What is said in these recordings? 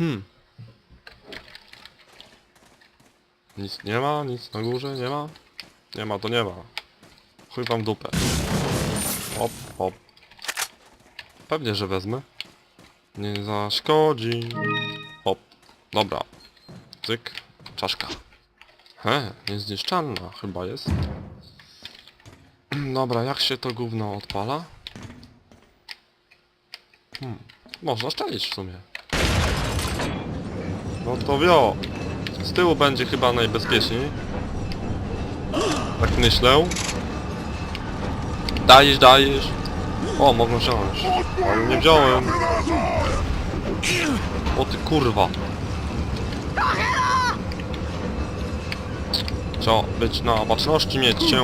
Hmm. Nic nie ma, nic na górze nie ma. Nie ma, to nie ma. Chuj wam dupę. Hop, hop. Pewnie, że wezmę. Nie zaszkodzi. Hop. Dobra. Cyk. Czaszka. He, niezniszczalna chyba jest. Dobra, jak się to gówno odpala? Hmm. Można szczelić w sumie. No to wio. Z tyłu będzie chyba najbezpieczniej. Tak myślę. Dajesz, dajesz. O, mogę wziąć. Ale nie wziąłem. O ty kurwa. Trzeba być na baczności mieć cię.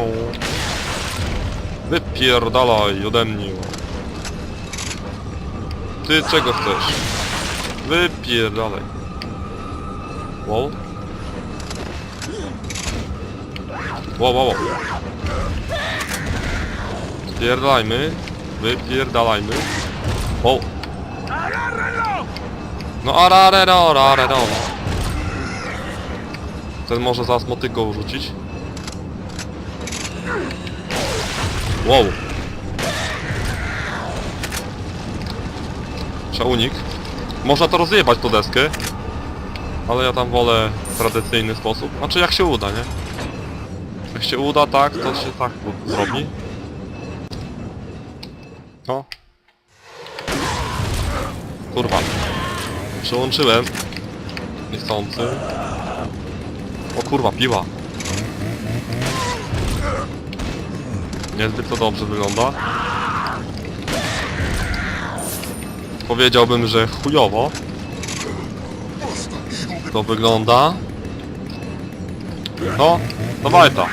Wypierdalaj ode mnie. Ty czego chcesz? Wypierdalaj. Wow. Wow, wow, wow. Spierdalajmy. Wypierdalajmy. Wow. No ararero, ararero. Ten może zaraz motyką rzucić. Wow. Trzeba unik. Można to rozjebać tą deskę. Ale ja tam wolę tradycyjny sposób. Znaczy jak się uda, nie? Jak się uda tak, to się tak zrobi. O. Kurwa. Przełączyłem. Niechcący. O kurwa, piła. Niezbyt to dobrze wygląda. Powiedziałbym, że chujowo. To wygląda. No, dawaj ta.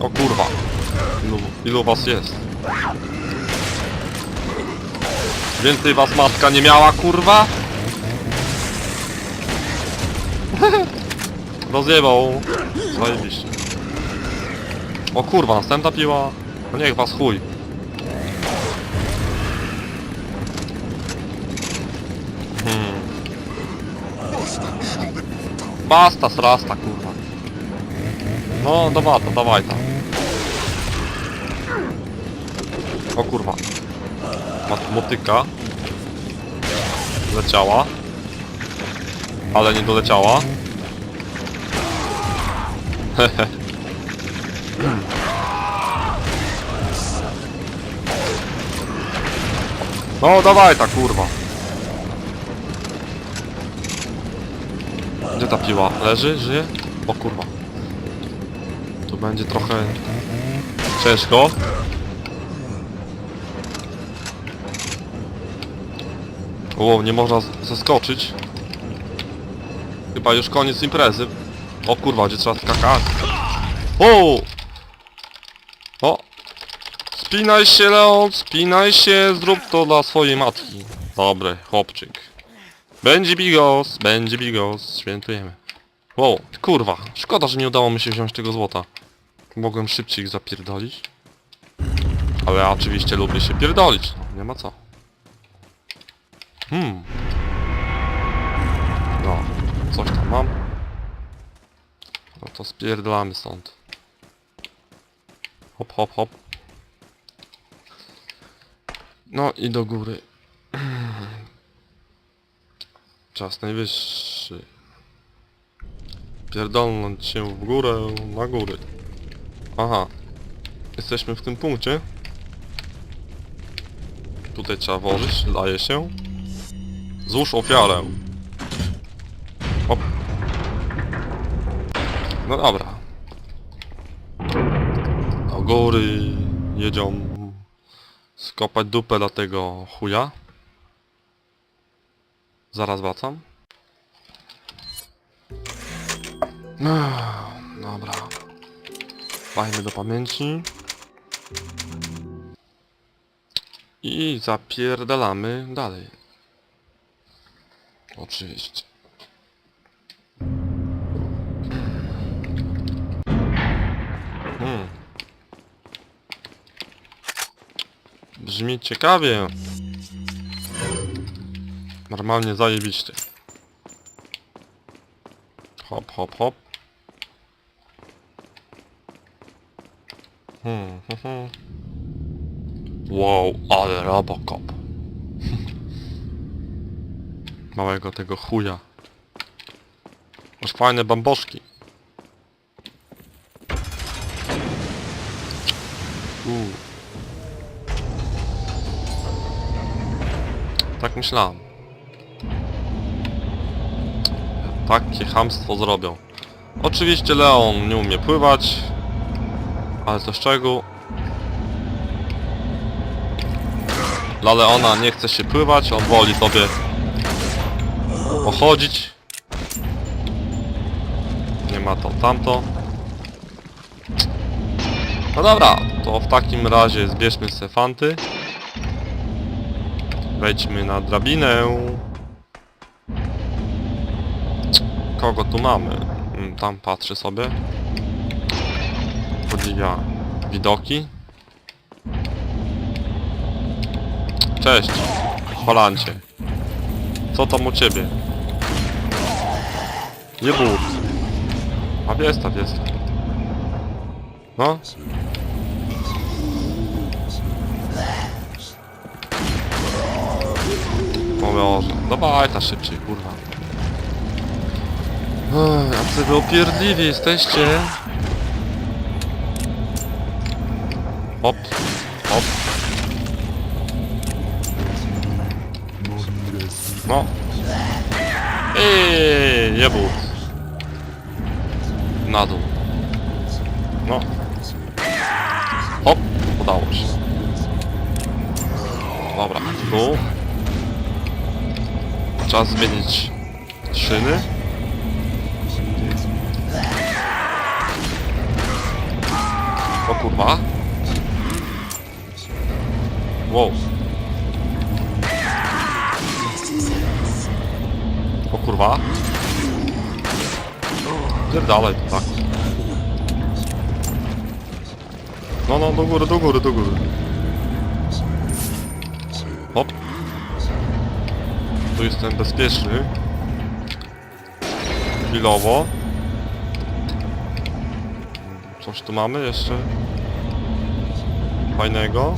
O kurwa. Ilu, ilu was jest? Więcej was matka nie miała, kurwa? Rozjebał. Zajebiście. O kurwa, następna piła. No niech was chuj. Basta srasta, kurwa. No, dawaj to, dawaj to. O kurwa. Motyka. Leciała. Ale nie doleciała. Hehe. No dawaj ta kurwa. Gdzie ta piła? Leży? Żyje? O kurwa. Tu będzie trochę ciężko. Wow, nie można z- zeskoczyć. Chyba już koniec imprezy. O kurwa, gdzie trzeba skakać. O! O! Spinaj się Leon, spinaj się, zrób to dla swojej matki. Dobry, chłopczyk. Będzie bigos, będzie bigos, świętujemy. Wow, kurwa, szkoda, że nie udało mi się wziąć tego złota. Mogłem szybciej ich zapierdolić. Ale oczywiście lubię się pierdolić, no, nie ma co. Hmm. No, coś tam mam. No to spierdolamy stąd. Hop, hop, hop. No i do góry. Czas najwyższy. Pierdolnąć się w górę, na góry. Aha. Jesteśmy w tym punkcie. Tutaj trzeba włożyć, zdaje się. Złóż ofiarę. Hop. No dobra. Do góry jedzią skopać dupę dla tego chuja. Zaraz wracam. Ech, Dobra. Fajmy do pamięci. I zapierdalamy dalej. Oczywiście. Hmm. Brzmi ciekawie. Normalnie zajebiście. Hop, hop, hop. Hmm, hmm, hmm. Wow, ale Robocop. Małego tego chuja. Masz fajne bamboszki. Uuu. Tak myślałem. Takie chamstwo zrobią. Oczywiście Leon nie umie pływać. Ale to z czego? Dla Leona nie chce się pływać, on woli sobie pochodzić. Nie ma to tamto. No dobra, to w takim razie zbierzmy se fanty. Wejdźmy na drabinę. Kogo tu mamy? Mm, Tam patrzę sobie. Podziwia widoki. Cześć, Holancie. Co tam u ciebie? Nie but. A jest, a jest. No? O Boże, dawaj ta szybciej, kurwa. Ech, Jacy wy upierdliwi jesteście. Hop, hop. No. Eee, był. Na dół. No. Hop, udało się. Dobra, tu. Czas zmienić szyny. Kurwa. Wow. O kurwa. Pierdalaj to tak. No, no, do góry, do góry, do góry. Hop. Tu jestem bezpieczny. Chwilowo. Coś tu mamy jeszcze? Fajnego.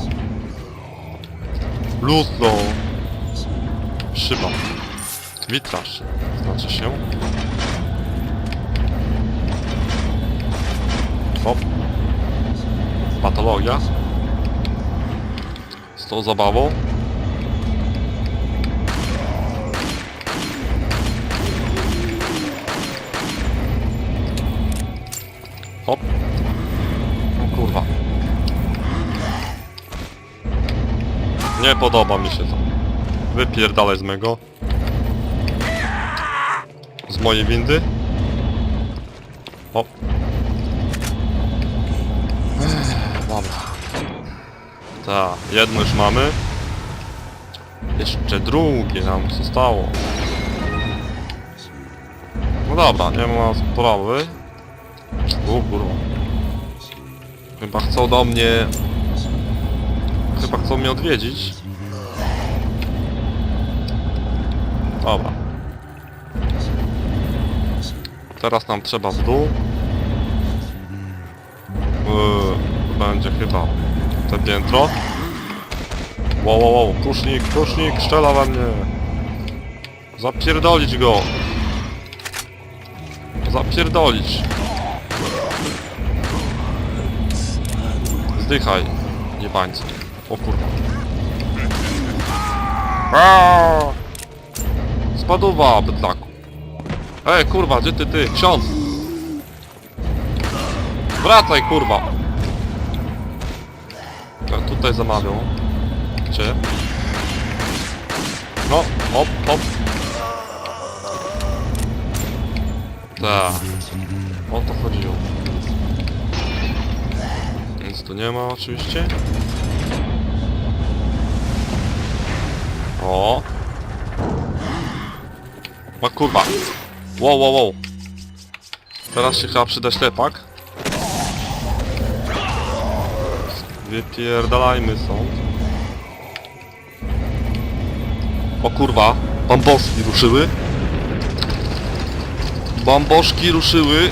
Lustro. Szyba. Witraż. Znaczy się. Hop. Patologia. Z tą zabawą. Hop. O kurwa. Nie podoba mi się to. Wypierdalaj z mego. Z mojej windy. Ech, Dobra. Tak, jedno już mamy. Jeszcze drugie nam zostało. No dobra, nie ma sprawy. O kurwa. Chyba chcą do mnie... Chyba chcą mnie odwiedzić. Dobra. Teraz nam trzeba w dół. Yy, będzie chyba te piętro. Wow, wow, wow, krusznik, krusznik, strzela we mnie. Zapierdolić go. Zapierdolić. Zdychaj, jebańcy. O kurwa. Aaaa! Spaduwa, bydlaku. Ej, kurwa, gdzie ty, ty? Ksiądz! Wracaj, kurwa! Ja tutaj zamawiał. Gdzie? No, hop, hop. Tak. O to chodziło. Tu nie ma oczywiście. O. O kurwa. Wow, wow, wow. Teraz się chyba przyda ślepak. Wypierdalajmy stąd. O kurwa, bamboszki ruszyły. Bamboszki ruszyły.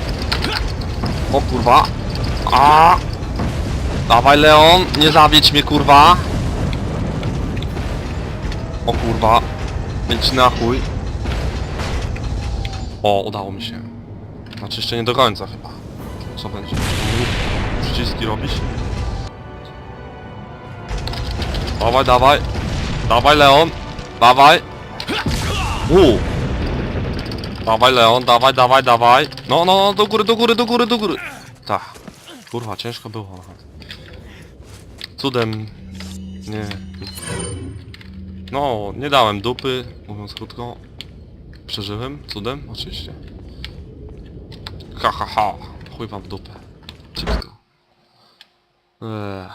O kurwa. A! Dawaj Leon, nie zawiedź mnie kurwa. O kurwa. Idź na chuj. O, udało mi się. Znaczy jeszcze nie do końca chyba. Co będzie? Przyciski robić? Dawaj, dawaj. Dawaj Leon. Dawaj. U. Dawaj Leon, dawaj, dawaj, dawaj. No, no, no, do góry, do góry, do góry, do góry. Tak. Kurwa, ciężko było. Cudem. Nie. No, nie dałem dupy, mówiąc krótko. Przeżyłem, cudem, oczywiście. Ha, ha, ha. Chuj wam w dupę. Ciepsko. Eee.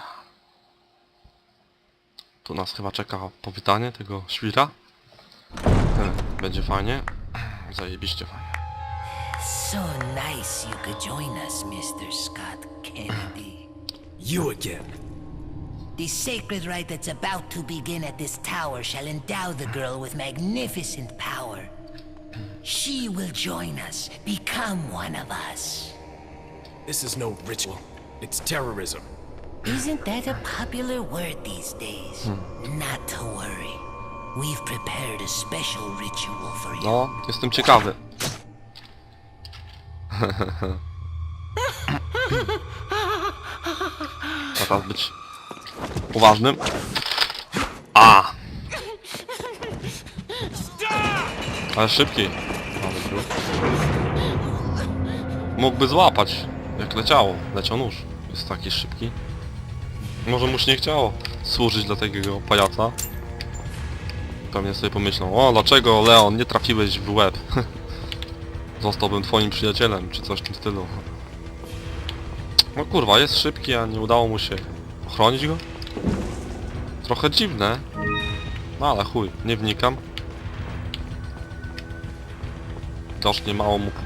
Tu nas chyba czeka powitanie tego świra. Eee, Będzie fajnie. Zajebiście fajnie. So nice you could join us, Mr. Scott Kennedy. You again. The sacred rite that's about to begin at this tower shall endow the girl with magnificent power. She will join us, become one of us. This is no ritual. It's terrorism. Isn't that a popular word these days? Hmm. Not to worry. We've prepared a special ritual for you. No, jestem ciekawy. A teraz być uważnym. A! Ale szybki. Mógłby złapać, jak leciało. Leciał nóż. Jest taki szybki. Może mu się nie chciało służyć dla takiego pajaca. Pewnie sobie pomyślą, o dlaczego Leon nie trafiłeś w łeb? Zostałbym twoim przyjacielem, czy coś w tym stylu. No kurwa, jest szybki, a nie udało mu się ochronić go? Trochę dziwne. No ale chuj, nie wnikam. Widocznie mało mu pła